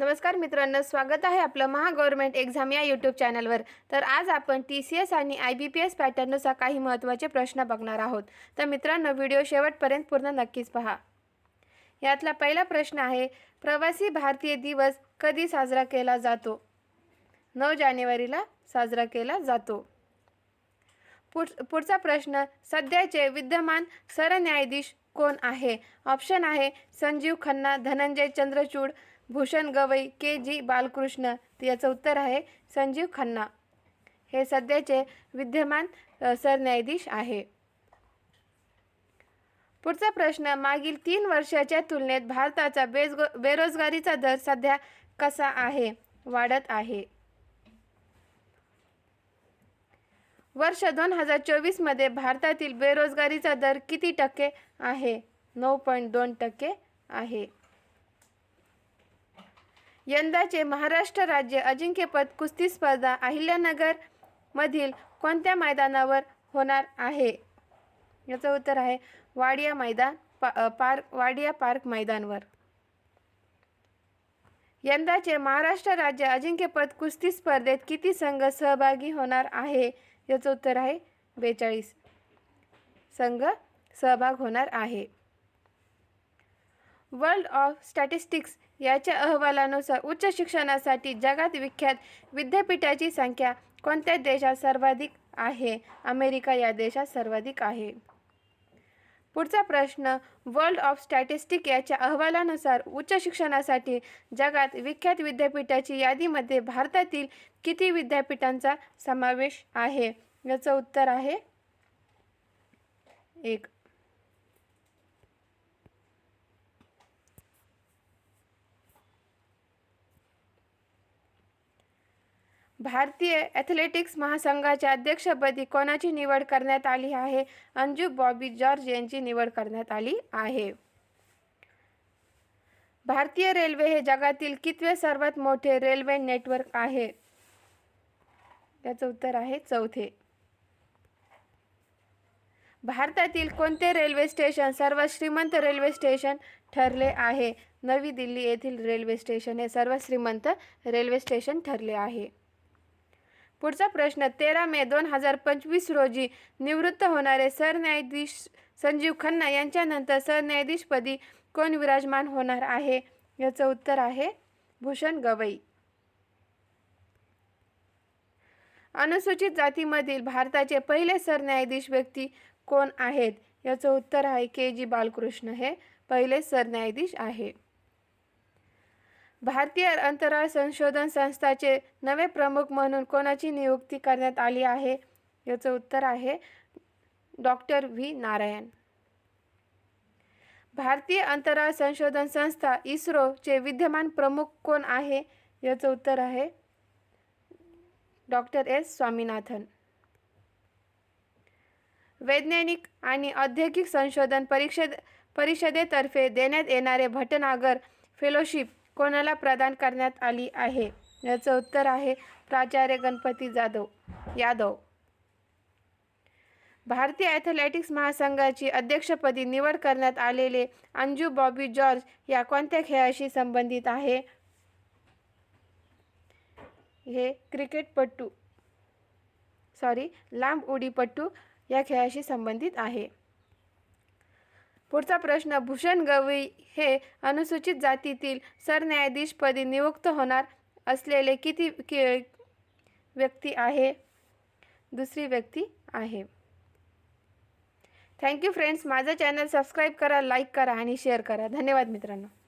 नमस्कार मित्रांनो स्वागत आहे आपलं महागव्हर्मेंट एक्झाम या यूट्यूब चॅनलवर. तर आज आपण टी सी एस आणि आय बी पी एस पॅटर्ननुसार काही महत्त्वाचे प्रश्न बघणार आहोत. तर मित्रांनो व्हिडिओ शेवटपर्यंत पूर्ण नक्कीच पहा. यातला पहिला प्रश्न आहे प्रवासी भारतीय दिवस कधी साजरा केला जातो? नऊ जानेवारीला साजरा केला जातो. पुढ पुढचा प्रश्न सध्याचे विद्यमान सरन्यायाधीश कोण आहे? ऑप्शन आहे संजीव खन्ना धनंजय चंद्रचूड भूषण गवई के जी बालकृष्ण तर याचं उत्तर आहे संजीव खन्ना. हे सध्याचे विद्यमान सरन्यायाधीश आहे. पुढचा प्रश्न मागील तीन वर्षाच्या तुलनेत भारताचा बेजगो बेरोजगारीचा दर सध्या कसा आहे? वाढत आहे. वर्ष दोन हजार चोवीसमध्ये भारतातील बेरोजगारीचा दर किती टक्के आहे? नऊ पॉईंट दोन टक्के आहे. यंदाचे महाराष्ट्र राज्य अजिंक्यपद कुस्ती स्पर्धा अहिल्यानगर मधील कोणत्या मैदानावर होणार आहे? याचं उत्तर आहे वाडिया मैदान पा पार्क वाडिया पार्क मैदानवर. यंदाचे महाराष्ट्र राज्य अजिंक्यपद कुस्ती स्पर्धेत किती संघ सहभागी होणार आहे? याचं उत्तर आहे बेचाळीस संघ सहभाग होणार आहे. वर्ल्ड ऑफ स्टॅटिस्टिक्स याच्या अहवालानुसार उच्च शिक्षणासाठी जगात विख्यात विद्यापीठाची संख्या कोणत्या देशात सर्वाधिक आहे? अमेरिका या देशात सर्वाधिक आहे. पुढचा प्रश्न वर्ल्ड ऑफ स्टॅटिस्टिक याच्या अहवालानुसार उच्च शिक्षणासाठी जगात विख्यात विद्यापीठाची यादीमध्ये भारतातील किती विद्यापीठांचा समावेश आहे? याचं उत्तर आहे एक. भारतीय ॲथलेटिक्स महासंघाच्या अध्यक्षपदी कोणाची निवड करण्यात आली आहे? अंजू बॉबी जॉर्ज यांची निवड करण्यात आली आहे. भारतीय रेल्वे हे जगातील कितवे सर्वात मोठे रेल्वे नेटवर्क आहे? त्याचं उत्तर आहे चौथे. भारतातील कोणते रेल्वे स्टेशन सर्वात श्रीमंत रेल्वे स्टेशन ठरले आहे? नवी दिल्ली येथील रेल्वे स्टेशन हे सर्वात श्रीमंत रेल्वे स्टेशन ठरले आहे. पुढचा प्रश्न तेरा मे दोन हजार पंचवीस रोजी निवृत्त होणारे सरन्यायाधीश संजीव खन्ना यांच्यानंतर सरन्यायाधीशपदी कोण विराजमान होणार आहे? याचं उत्तर आहे भूषण गवई. अनुसूचित जातीमधील भारताचे पहिले सरन्यायाधीश व्यक्ती कोण आहेत? याचं उत्तर आहे के जी बालकृष्ण हे पहिले सरन्यायाधीश आहे. भारतीय अंतराळ संशोधन संस्थाचे नवे प्रमुख म्हणून कोणाची नियुक्ती करण्यात आली आहे? याचं उत्तर आहे डॉक्टर व्ही. नारायण. भारतीय अंतराळ संशोधन संस्था इस्रोचे विद्यमान प्रमुख कोण आहे? याचं उत्तर आहे डॉक्टर एस. स्वामीनाथन. वैज्ञानिक आणि औद्योगिक संशोधन परिषद परिषदेतर्फे देण्यात येणारे भटनागर फेलोशिप कोणाला प्रदान करण्यात आली आहे? याचं उत्तर आहे प्राचार्य गणपती जाधव यादव. भारतीय ॲथलेटिक्स महासंघाची अध्यक्षपदी निवड करण्यात आलेले अंजू बॉबी जॉर्ज या कोणत्या खेळाशी संबंधित आहे? हे क्रिकेटपट्टू सॉरी लांब उडीपट्टू या खेळाशी संबंधित आहे. पुढचा प्रश्न भूषण गवई हे अनुसूचित जातीतील सरन्यायाधीशपदी नियुक्त होणार असलेले किती कि व्यक्ती आहे? दुसरी व्यक्ती आहे. थँक्यू फ्रेंड्स माझं चॅनल सबस्क्राईब करा लाईक करा आणि शेअर करा. धन्यवाद मित्रांनो.